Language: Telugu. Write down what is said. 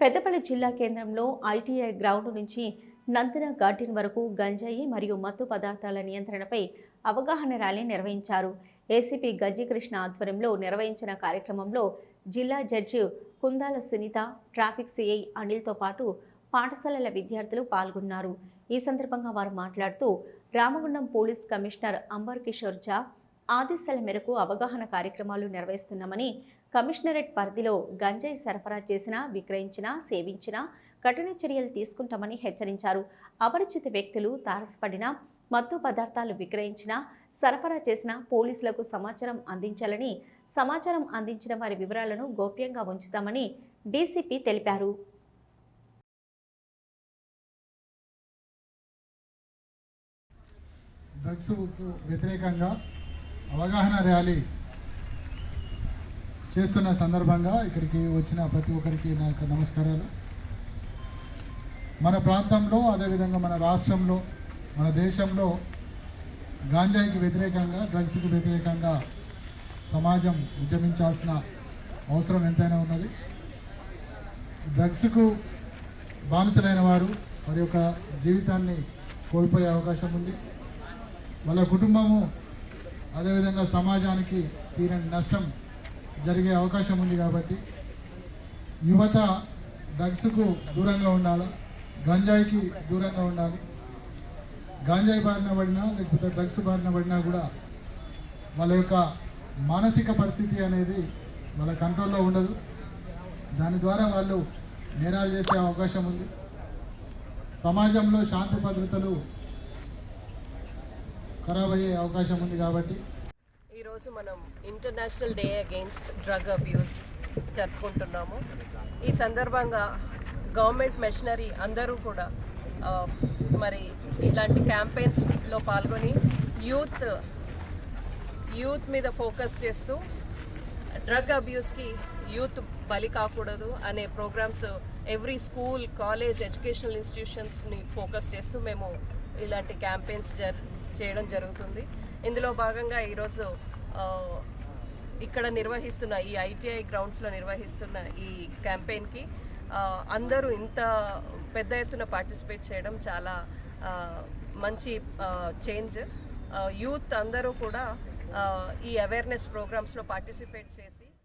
పెద్దపల్లి జిల్లా కేంద్రంలో ఐటీఐ గ్రౌండ్ నుంచి నందన గార్డెన్ వరకు గంజాయి మరియు మత్తు పదార్థాల నియంత్రణపై అవగాహన ర్యాలీ నిర్వహించారు. ఏసీపీ గజ్జికృష్ణ ఆధ్వర్యంలో నిర్వహించిన కార్యక్రమంలో జిల్లా judge Kundala Sunitha traffic CI అనిల్తో పాటు పాఠశాలల విద్యార్థులు పాల్గొన్నారు. ఈ సందర్భంగా వారు మాట్లాడుతూ రామగుండం పోలీస్ కమిషనర్ అంబర్ కిషోర్ ఝా ఆదేశాల మేరకు అవగాహన కార్యక్రమాలు నిర్వహిస్తున్నామని కమిషనరేట్ పరిధిలో గంజాయి సరఫరా చేసినా విక్రయించినా సేవించినా కఠిన చర్యలు తీసుకుంటామని హెచ్చరించారు. అపరిచిత వ్యక్తులు తారసపడిన మత్తు పదార్థాలు విక్రయించినా సరఫరా చేసిన పోలీసులకు సమాచారం అందించాలని సమాచారం అందించిన వారి వివరాలను గోప్యంగా ఉంచుతామని డీసీపీ తెలిపారు. డ్రగ్స్ వ్యతిరేకంగా అవగాహన ర్యాలీ చేస్తున్న సందర్భంగా ఇక్కడికి వచ్చిన ప్రతి ఒక్కరికి నా యొక్క నమస్కారాలు. మన ప్రాంతంలో అదేవిధంగా మన రాష్ట్రంలో మన దేశంలో గాంజాయికి వ్యతిరేకంగా డ్రగ్స్కి వ్యతిరేకంగా సమాజం ఉద్యమించాల్సిన అవసరం ఎంతైనా ఉన్నది. డ్రగ్స్కు బానిసలైన వారు వారి యొక్క జీవితాన్ని కోల్పోయే అవకాశం ఉంది. వాళ్ళ కుటుంబము అదేవిధంగా సమాజానికి తీరని నష్టం జరిగే అవకాశం ఉంది కాబట్టి యువత డ్రగ్స్కు దూరంగా ఉండాలి గంజాయికి దూరంగా ఉండాలి. గాంజాయి బారిన పడినా లేకపోతే డ్రగ్స్ బారిన పడినా కూడా వాళ్ళ యొక్క మానసిక పరిస్థితి అనేది వాళ్ళ కంట్రోల్లో ఉండదు. దాని ద్వారా వాళ్ళు నేరాలు చేసే అవకాశం ఉంది. సమాజంలో శాంతి భద్రతలు ఖరాబ్ అయ్యే అవకాశం ఉంది కాబట్టి. ఈరోజు మనం international day against drug abuse జరుపుకుంటున్నాము. ఈ సందర్భంగా గవర్నమెంట్ మెషనరీ అందరూ కూడా మరి ఇలాంటి క్యాంపెయిన్స్లో పాల్గొని యూత్ యూత్ మీద ఫోకస్ చేస్తూ డ్రగ్ అబ్యూస్కి యూత్ బలి కాకూడదు అనే programs every school college educational ఇన్స్టిట్యూషన్స్ని focus చేస్తూ మేము ఇలాంటి క్యాంపెయిన్స్ జర్ చేయడం జరుగుతుంది. ఇందులో భాగంగా ఈరోజు ఇక్కడ నిర్వహిస్తున్న ఈ ఐటీఐ గ్రౌండ్స్లో నిర్వహిస్తున్న ఈ క్యాంపెయిన్కి అందరూ ఇంత పెద్ద ఎత్తున పార్టిసిపేట్ చేయడం చాలా మంచి చేంజ్. యూత్ అందరూ కూడా ఈ అవేర్నెస్ ప్రోగ్రామ్స్లో పార్టిసిపేట్ చేసి